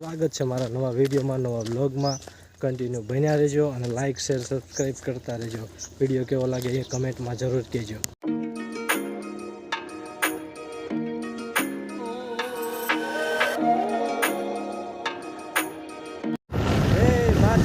સ્વાગત છે મારા નવા વિડીયોમાં, નવા બ્લોગમાં કન્ટિન્યુ બન્યા રહેજો અને લાઇક શેર સબસ્ક્રાઈબ કરતા રહેજો. વીડિયો કેવો લાગે એ કમેન્ટમાં જરૂર કહેજો. હે માર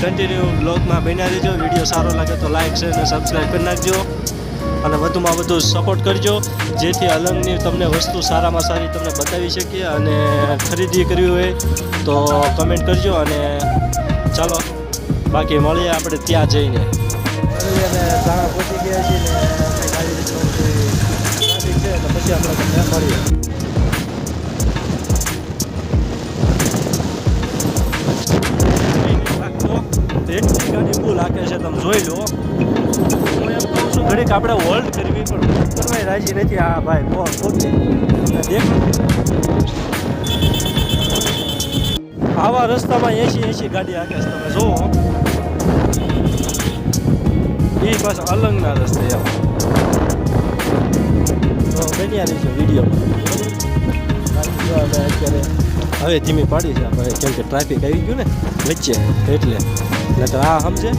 કન્ટિન્યુ બ્લોગમાં બન્યા રહેજો. વીડિયો સારો લાગે તો લાઇક શેર અને સબસ્ક્રાઈબ કરી નાખજો. અને વધુમાં વધુ સપોર્ટ કરજો, જેથી અલંગની તમને વસ્તુ સારામાં સારી તમને બતાવી શકીએ અને ખરીદી કરવી હોય તો કમેન્ટ કરજો અને ચાલો, બાકી મળીએ આપણે ત્યાં જઈને. તાણા પહોંચી ગયા પછી આપણે તમને મળીએ. ગાડી છે, તમે જોઈ લો. હું એમ કહું છું, ઘડીક આપણે હોલ્ડ કરવી પણ કરવાય રાજી નથી. આ ભાઈ બહુ ખોટી આવા રસ્તામાં એસી એસી ગાડી હાકે છે, તમે જુઓ. એ બસ અલંગના રસ્તે તો બન્યા રહીશું વિડીયોમાં અત્યારે હવે ધીમી પાડી છે, આપણે કેમ કે ટ્રાફિક આવી ગયું ને, વચ્ચે, એટલે. એટલે આ સમજે?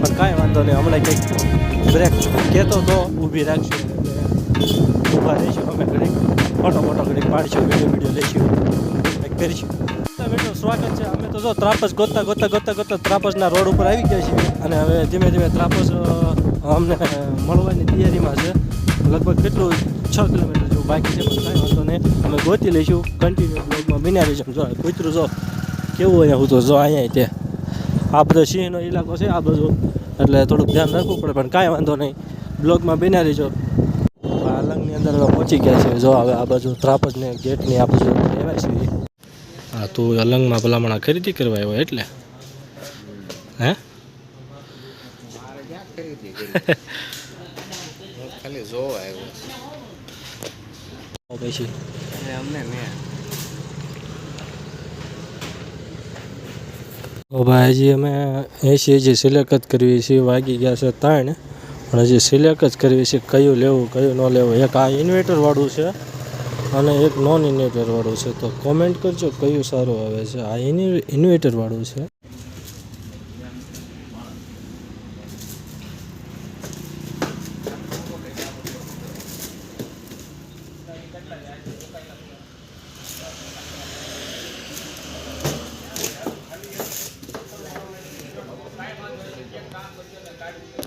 પણ કાંઈ વાંધો નહીં, હમણાં કંઈક બ્રેક કહેતો તો ઊભી રાખશું ઊભા રહીશું, અમે ઘડીક ફોટો ફોટો ઘડીક પાડીશું વીડિયો વીડિયો લઈશું. કંઈક કરીશું. સ્વાગત છે. અમે તો જો ત્રાપસ ગોતતા ગોતતા ગોતતા ગોતતા ત્રાપસના રોડ ઉપર આવી ગયા છીએ. અને હવે ધીમે ધીમે ત્રાપસ અમને મળવાની તૈયારીમાં છે. લગભગ કેટલું? છ કિલોમીટર જેવું બાકી છે, પણ કાંઈ વાંધો નહીં. અમે ગોતી લઈશું. કન્ટિન્યુ બ્લોગમાં બિના રહીશું જો કૂતરું જો કેવું અહીંયા હું તો જો અહીંયા તે. આ બધો સિંહનો ઇલાકો છે આ બાજુ એટલે થોડુંક ધ્યાન રાખવું પડે પણ કાંઈ વાંધો નહીં. બ્લોગમાં બિના રહીજો. આ અલંગની અંદર હવે પહોંચી ગયા છે જો હવે આ બાજુ ત્રાપજને ગેટની આ બાજુ લેવાય છે. હા તું અલંગમાં ભલામણ ખરીદી કરવા આવ્યો એટલે? હે? ખાલી જોવા આવ્યો. પછી અમને મેં. તો ભાઈ હજી અમે એસી હજી સિલેક્ટ જ કરવી છે, વાગી ગયા છે ત્રણ. પણ હજી સિલેક્ટ જ કરવી છે, કયું લેવું, કયું ન લેવું. એક આ ઇન્વર્ટરવાળું છે અને એક નોન ઇન્વર્ટરવાળું છે. તો કોમેન્ટ કરજો કયું સારું આવે છે. આ ઇન્વર્ટરવાળું છે. Gracias.